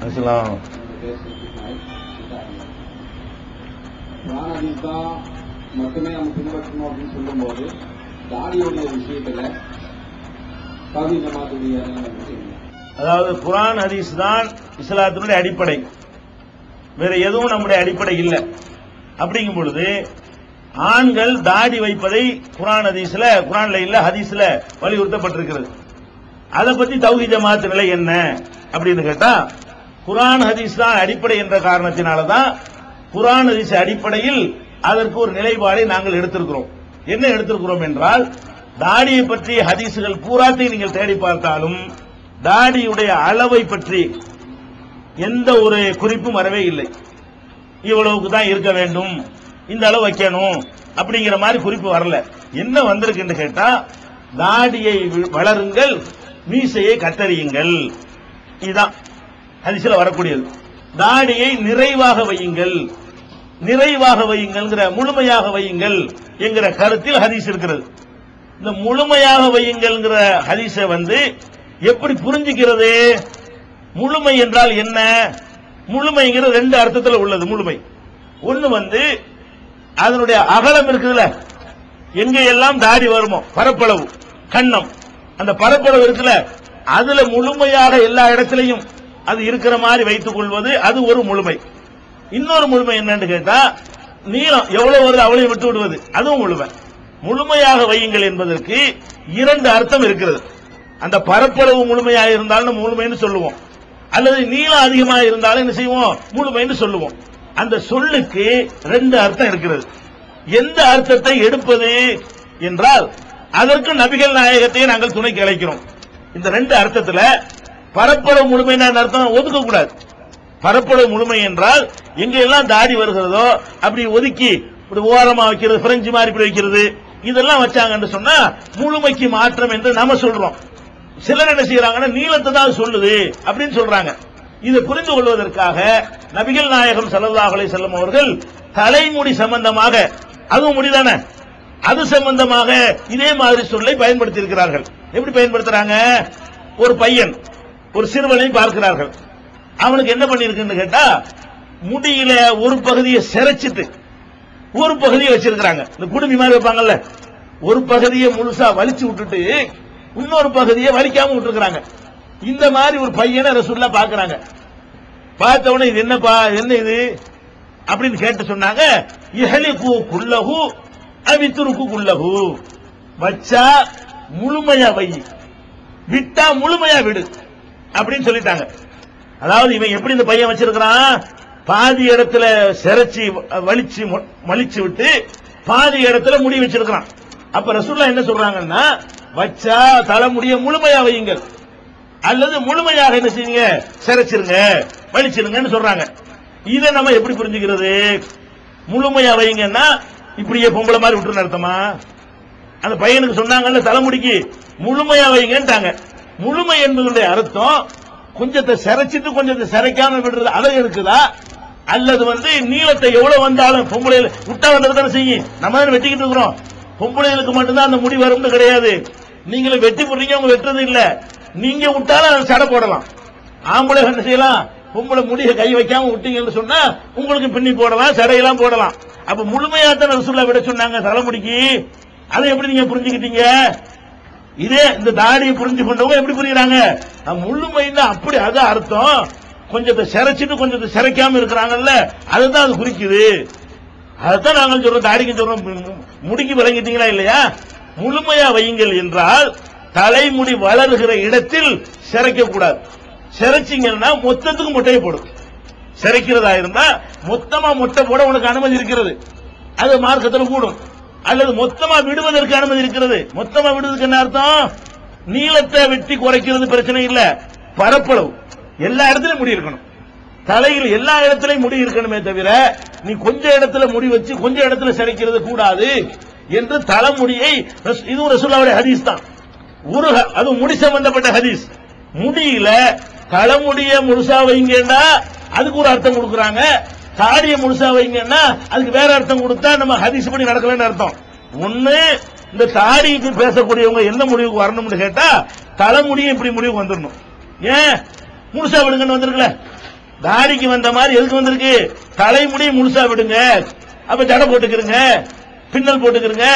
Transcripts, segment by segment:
தான் மட்டுமே நம்ம பின்பற்றணும் அப்படின்னு சொல்லும்போது தாடியுடைய விஷயத்துல கவி ஜமாத்துடைய அதாவது குர்ஆன் ஹதீஸ் தான் இஸ்லாத்தினுடைய அடிப்படை. வேற எதுவும் நம்முடைய அடிப்படை இல்லை. அப்படிங்கும் பொழுது ஆண்கள் தாடி வைப்பதை குர்ஆன் ஹதீஸ்ல குர்ஆன்ல இல்ல ஹதீஸ்ல வலியுறுத்தப்பட்டிருக்கிறது. அதை பத்தி தௌஹி ஜமாத் நிலை என்ன? அப்படின்னு கேட்டா குரான் ஹதீஸ் தான் அடிப்படை என்ற காரணத்தினாலதான் குரான் ஹதீஸ் அடிப்படையில் அதற்கு ஒரு நிலைப்பாடை நாங்கள் எடுத்திருக்கிறோம். என்ன எடுத்திருக்கிறோம் என்றால் தாடியை பற்றி ஹதீசுகள் பூராத்தையும் நீங்கள் தேடி பார்த்தாலும் தாடியுடைய அளவை பற்றி எந்த ஒரு குறிப்பும் வரவே இல்லை. இவ்வளவுக்கு தான் இருக்க வேண்டும் இந்த அளவு வைக்கணும் அப்படிங்கிற மாதிரி குறிப்பு வரல. என்ன வந்திருக்குன்னு கேட்டா தாடியை வளருங்கள் மீசையை கத்தறியுங்கள் இதுதான் ஹதீஸ்ல வரக்கூடியது. தாடியை நிறைவாக வையுங்கள். நிறைவாக வையுங்கள்ங்கிற முழுமையாக வையுங்கள் என்கிற கருத்தில் ஹதீஸ் இருக்கிறது. இந்த முழுமையாக வையுங்கள்ங்கிற ஹதீஸை வந்து எப்படி புரிஞ்சுக்கிறது? முழுமை என்றால் என்ன? முழுமைங்கிறது ரெண்டு அர்த்தத்தில் உள்ளது முழுமை. ஒன்று வந்து அதனுடைய அகலம் இருக்குதுல்ல. எங்க எல்லாம் தாடி வருமோ பரப்பளவு கண்ணம். அந்த பரப்பளவு இருக்குல்ல. அதுல முழுமையாக எல்லா இடத்திலையும் அது இருக்கிற மாதிரி வைத்துக் கொள்வது அது ஒரு முழுமை. இன்னொரு முழுமை என்னன்னு கேட்டா நீளம் எவ்வளவு வருது அவளையும் விட்டு விடுவது. அதுவும் முழுமை. முழுமையாக வையுங்கள் என்பதற்கு இரண்டு அர்த்தம் இருக்கிறது. அந்த பரப்பளவு முழுமையாக இருந்தாலும் முழுமைன்னு சொல்லுவோம். அல்லது நீளம் அதிகமாக இருந்தாலும் என்ன செய்வோம்? முழுமைன்னு சொல்லுவோம். அந்த சொல்லுக்கு ரெண்டு அர்த்தம் இருக்கிறது. எந்த அர்த்தத்தை எடுப்பது என்றால் அதற்கு நபிகள் நாயகத்தை நாங்கள் துணைக்கு அழைக்கிறோம். இந்த ரெண்டு அர்த்தத்துல பரப்பளவு முழுமை அர்த்தம்? ஒதுக்க கூடாது பரப்பளவு முழுமை என்றால் எங்க எல்லாம் தாடி வருகிறதோ அப்படி ஒதுக்கி இப்படி ஓரமா வைக்கிறது பிரெஞ்சு மாதிரி இப்படி வைக்கிறது இதெல்லாம் வச்சாங்கன்னு சொன்னா முழுமைக்கு மாற்றம் என்று நாம சொல்றோம். சிலர் என்ன செய்யறாங்கன்னா நீளத்தை தான் சொல்லுது அப்படின்னு சொல்றாங்க. இதை புரிந்து கொள்வதற்காக நபிகள் நாயகம் ஸல்லல்லாஹு செல்லும் அவர்கள் தலைமுடி சம்பந்தமாக அதுவும் முடிதானே? அது சம்பந்தமாக இதே மாதிரி சொல்லை பயன்படுத்தி இருக்கிறார்கள் எப்படி பயன்படுத்துறாங்க? ஒரு பையன் ஒரு சிறுவனை பார்க்கிறார்கள். அவனுக்கு என்ன பண்ணிருக்குன்னு கேட்டா முடியில ஒரு பகுதியை சிரைச்சிட்டு ஒரு பகுதியை வச்சிருக்கிறாங்க. இந்த குடுமி மாதிரி வைப்பாங்கல்ல ஒரு பகுதியை முழுசா வலிச்சு விட்டுட்டு இன்னொரு பகுதியை வலிக்காம விட்டுருக்காங்க இந்த மாதிரி ஒரு பையனை ரசூல்லா பாக்குறாங்க பார்த்த உடனே இது என்னப்பா என்ன இது? அப்படின்னு கேட்டு சொன்னாங்க இஹலிகு குல்லஹு அவித்துருக்கு குல்லஹு. வச்சா முழுமையா வை. விட்டா முழுமையா விடு. அப்படின்னு சொல்லிட்டாங்க. அதாவது இவன் எப்படி இந்த பையன் வச்சிருக்கிறான்? பாதி இடத்துல சிரைச்சி வலிச்சு மொ- மலிச்சு விட்டு பாதி இடத்துல முடி வச்சிருக்கிறான். அப்ப ரசூல்லா என்ன சொல்றாங்கன்னா வச்சா தலைமுடிய முழுமையா வையுங்கள். அல்லது முழுமையாக என்ன செய்யுங்க? சிரைச்சிருங்க வலிச்சிருங்கன்னு சொல்றாங்க. இதை நம்ம எப்படி புரிஞ்சுக்கிறது? முழுமையா வைங்கன்னா இப்படியே பொம்பளை மாதிரி விட்டுருன்னு அர்த்தமா? அந்த பையனுக்கு சொன்னாங்கல்ல தலைமுடிக்கு முழுமையா வைங்கன்ட்டாங்க. முழுமை என்பதனுடைய அர்த்தம் கொஞ்சத்தை சிரைச்சிட்டு கொஞ்சத்தை சிரைக்காம விடுறது அழகு இருக்குதா? அல்லது வந்து நீளத்தை எவ்வளவு வந்தாலும் பொம்பளை விட்டா வந்தது தானே செய்யும். நம்ம தான் வெட்டிக்கிட்டு இருக்கிறோம். பொம்பளைகளுக்கு மட்டும்தான் அந்த முடி வரும்னு கிடையாது. நீங்களும் வெட்டி போடுறீங்க அவங்க வெட்டுறது இல்ல. நீங்க விட்டாலும் அதை சடை போடலாம். ஆம்பளை என்ன செய்யலாம்? பொம்பளை முடிய கை வைக்காம விட்டீங்கன்னு சொன்னா உங்களுக்கு பின்னி போடலாம் சடையெல்லாம் போடலாம். அப்ப முழுமையா தான் ரசூல்லா விட சொன்னாங்க தலைமுடிக்கு. அதை எப்படி நீங்க புரிஞ்சுக்கிட்டீங்க? இதே இந்த தாடியை புரிஞ்சு கொண்டவங்க எப்படி புரியுறாங்க? அஹ் முழுமைன்னா அப்படி அது அர்த்தம். கொஞ்சத்தை சிறைச்சிட்டு கொஞ்சத்தை சிறைக்காம இருக்கிறாங்கல்ல அதுதான் அது குறிக்குது. அதைத்தான் நாங்கள் சொல்றோம் தாடிக்கு சொல்றோம். முடிக்கு விளங்கிட்டீங்களா இல்லையா? முழுமையா வையுங்கள் என்றால் தலைமுடி வளருகிற இடத்தில் சிறைக்க கூடாது. சிறைச்சிங்கன்னா மொத்தத்துக்கு முட்டையை போடும். சிறைக்கிறதா இருந்தா மொத்தமா முட்டை போட உனக்கு அனுமதி இருக்கிறது. அது மார்க்கத்தில் கூடும். அல்லது மொத்தமா விடுவதற்கு அனுமதி இருக்கிறது. மொத்தமா விடுவதற்கு என்ன அர்த்தம்? நீளத்தை வெட்டி குறைக்கிறது பிரச்சனை இல்ல. பரப்பளவு. எல்லா இடத்துலயும் முடி இருக்கணும். தலையில் எல்லா இடத்துலயும் முடி இருக்கணுமே தவிர நீ கொஞ்ச இடத்துல முடி வச்சு கொஞ்ச இடத்துல சிறைக்கிறது கூடாது என்று தலைமுடியை இது இதுவும் ரசூல்லாவுடைய ஹதீஸ் தான். ஒரு அது முடி சம்பந்தப்பட்ட ஹதீஸ். முடியில தலைமுடிய முழுசா வைங்கன்னா அதுக்கு ஒரு அர்த்தம் கொடுக்குறாங்க. தாடிய முழுசா வைங்கன்னா அதுக்கு வேற அர்த்தம் கொடுத்தா நம்ம ஹதீஸ் படி நடக்கலன்னு அர்த்தம். ஒண்ணு இந்த தாடிக்கு பேசக்கூடியவங்க என்ன முடிவுக்கு வரணும்னு கேட்டா தலைமுடியும் இப்படி முடிவுக்கு வந்துடணும். ஏன்? முழுசா விடுங்கன்னு வந்திருக்கல. தாடிக்கு வந்த மாதிரி எதுக்கு வந்திருக்கு? தலைமுடி முழுசா விடுங்க. அப்ப ஜடை போட்டுக்கிறங்க பின்னல் போட்டுக்கிறங்க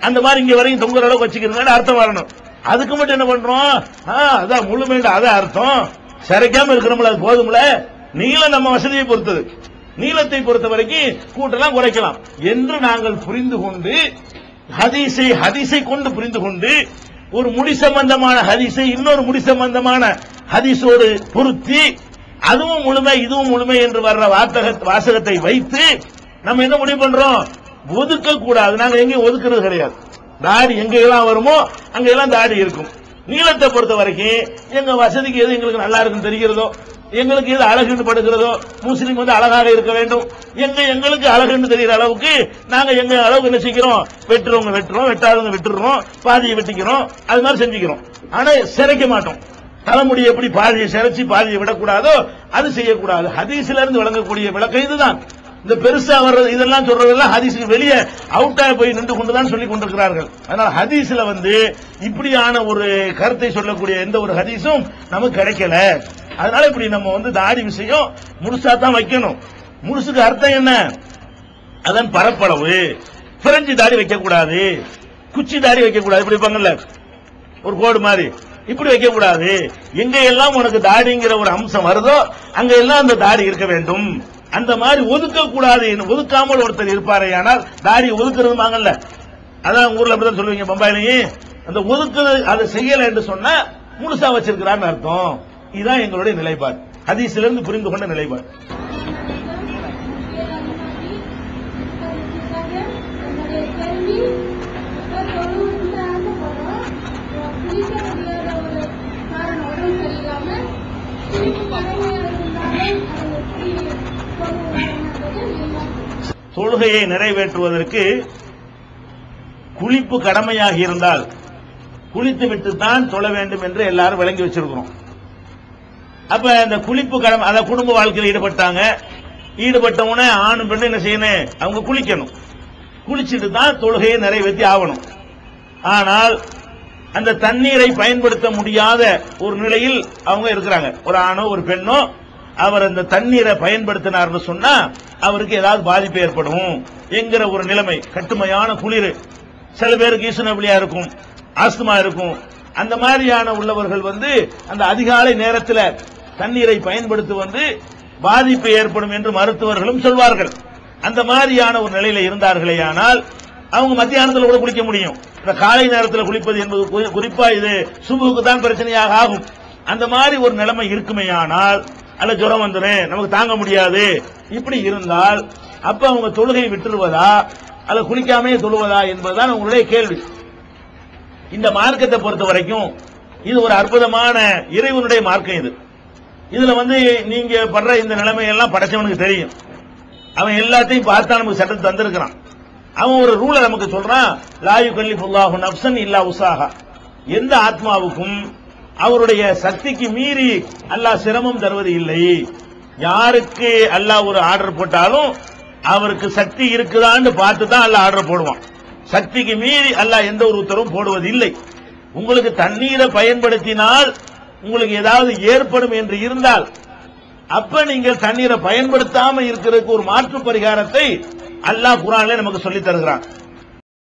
அந்த மாதிரி இங்க வரைக்கும் தொங்குற அளவுக்கு வச்சுக்கிறங்கன்னு அர்த்தம் வரணும். அதுக்கு மட்டும் என்ன பண்றோம்? அதான் முழுமையில அதான் அர்த்தம். சிறைக்காம இருக்கிறோம்ல அது போதும்ல? நீங்களும் நம்ம வசதியை பொறுத்தது. நீளத்தை பொறுத்த வரைக்கும் கூட்டெல்லாம் குறைக்கலாம். என்று நாங்கள் புரிந்து கொண்டு ஹதீஸை ஹதீஸை கொண்டு புரிந்து கொண்டு ஒரு முடி சம்பந்தமான ஹதீஸை இன்னொரு முடி சம்பந்தமான ஹதீஸோடு பொருத்தி அதுவும் முழுமை இதுவும் முழுமை என்று வர்ற வாத்தக வாசகத்தை வைத்து நம்ம என்ன முடிவு பண்றோம்? ஒதுக்க கூடாது நாங்க எங்கேயும் ஒதுக்குறது கிடையாது. தாடி எங்க எல்லாம் வருமோ அங்க எல்லாம் தாடி இருக்கும். நீளத்தை பொறுத்த வரைக்கும் எங்க வசதிக்கு எது எங்களுக்கு நல்லா இருக்கும் தெரிகிறதோ எங்களுக்கு எது அழகுன்னு படுகிறதோ முஸ்லீம் வந்து அழகாக இருக்க வேண்டும். எங்க எங்களுக்கு அழகுன்னு தெரிகிற அளவுக்கு நாங்க எங்க அளவுக்கு என்ன செய்கிறோம்? வெட்டுறவங்க வெட்டுறோம் வெட்டாதவங்க விட்டுறோம் பாதியை வெட்டிக்கிறோம் அது மாதிரி செஞ்சுக்கிறோம். ஆனா சிறைக்க மாட்டோம். தலைமுடி எப்படி பாதியை சிறைச்சி பாதியை விடக்கூடாதோ அது செய்யக்கூடாது. ஹதீஸ்ல இருந்து விளங்கக்கூடிய விளக்கம் இதுதான். இந்த பெருசா வர்றது இதெல்லாம் சொல்றதெல்லாம் ஹதீஸுக்கு வெளியே அவுட்டா போய் நின்று கொண்டுதான் சொல்லி கொண்டிருக்கிறார்கள். அதனால ஹதீஸ்ல வந்து இப்படியான ஒரு கருத்தை சொல்லக்கூடிய எந்த ஒரு ஹதீஸும் நமக்கு கிடைக்கல. அதனால இப்படி நம்ம வந்து தாடி விஷயம் முழுசா தான் வைக்கணும். முழுசுக்கு அர்த்தம் என்ன? அதன் பரப்பளவு. பிரெஞ்சு தாடி வைக்க கூடாது குச்சி தாடி வைக்க கூடாது இப்படி இருப்பாங்கல்ல ஒரு கோடு மாதிரி. இப்படி வைக்க கூடாது எங்க எல்லாம் உனக்கு தாடிங்கிற ஒரு அம்சம் வருதோ அங்க எல்லாம் அந்த தாடி இருக்க வேண்டும். அந்த மாதிரி ஒதுக்க கூடாது ஒதுக்காமல் ஒருத்தர் இருப்பாரே ஆனால் தாடி ஒதுக்குறதுமாங்கல்ல அதான் ஊர்ல அப்படிதான் சொல்லுவீங்க பம்பாயிலையும். அந்த ஒதுக்குறது அதை செய்யல என்று சொன்னா முழுசா வச்சிருக்கிறான்னு அர்த்தம். இதுதான் எங்களுடைய நிலைப்பாடு. ஹதீஸிலிருந்து புரிந்து கொண்ட நிலைப்பாடு. தொழுகையை நிறைவேற்றுவதற்கு குளிப்பு கடமையாக இருந்தால் குளித்து விட்டு தான் தொழ வேண்டும் என்று எல்லாரும் விளங்கி வச்சிருக்கிறோம். அப்ப இந்த குளிப்பு கடமை அத குடும்ப வாழ்க்கையில் ஈடுபட்டாங்க. ஈடுபட்டவன ஆணும் பெண்ணு என்ன செய்யணும்? அவங்க குளிக்கணும். குளிச்சுட்டு தான் தொழுகையை நிறைவேற்றி ஆகணும். ஆனால் அந்த தண்ணீரை பயன்படுத்த முடியாத ஒரு நிலையில் அவங்க இருக்கிறாங்க. ஒரு ஆணோ ஒரு பெண்ணோ அவர் அந்த தண்ணீரை பயன்படுத்தினார்னு சொன்னா அவருக்கு ஏதாவது பாதிப்பு ஏற்படும் என்கிற ஒரு நிலைமை. கட்டுமையான குளிர். சில பேருக்கு ஈசனபிளியா இருக்கும் ஆஸ்துமா இருக்கும். அந்த மாதிரியான உள்ளவர்கள் வந்து அந்த அதிகாலை நேரத்தில் தண்ணீரை பயன்படுத்தி வந்து பாதிப்பு ஏற்படும் என்று மருத்துவர்களும் சொல்வார்கள். அந்த மாதிரியான ஒரு நிலையில இருந்தார்களே ஆனால் அவங்க மத்தியானத்தில் கூட குளிக்க முடியும். இந்த காலை நேரத்தில் குளிப்பது என்பது குறிப்பா இது சுபுக்கு தான் பிரச்சனையாக ஆகும். அந்த மாதிரி ஒரு நிலைமை இருக்குமே ஆனால் அல்ல ஜுரம் வந்துடும் நமக்கு தாங்க முடியாது. இப்படி இருந்தால் அப்ப அவங்க தொழுகை விட்டுருவதா அல்ல குளிக்காமே தொழுவதா என்பதுதான் உங்களுடைய கேள்வி. இந்த மார்க்கத்தை பொறுத்த வரைக்கும் இது ஒரு அற்புதமான இறைவனுடைய மார்க்கம் இது. இதுல வந்து நீங்க படுற இந்த நிலைமையெல்லாம் படைச்சவனுக்கு தெரியும். அவன் எல்லாத்தையும் பார்த்தா நமக்கு சட்டத்தை தந்திருக்கிறான். அவன் ஒரு ரூலை நமக்கு சொல்றான் லாயு கல்லிஃபுல்லாஹு நப்சன் இல்லா உசாகா எந்த ஆத்மாவுக்கும் அவருடைய சக்திக்கு மீறி அல்லாஹ் சிரமம் தருவது இல்லை. யாருக்கு அல்லாஹ் ஒரு ஆர்டர் போட்டாலும் அவருக்கு சக்தி இருக்குதான்னு பார்த்து தான் அல்லாஹ் ஆர்டர் போடுவான். சக்திக்கு மீறி அல்லாஹ் எந்த ஒரு உத்தரவும் போடுவது இல்லை உங்களுக்கு தண்ணீரை பயன்படுத்தினால் உங்களுக்கு ஏதாவது ஏற்படும் என்று இருந்தால் அப்ப நீங்கள் தண்ணீரை பயன்படுத்தாம இருக்கிறதுக்கு ஒரு மாற்று பரிகாரத்தை அல்லாஹ் குரானே நமக்கு சொல்லி தருகிறான்.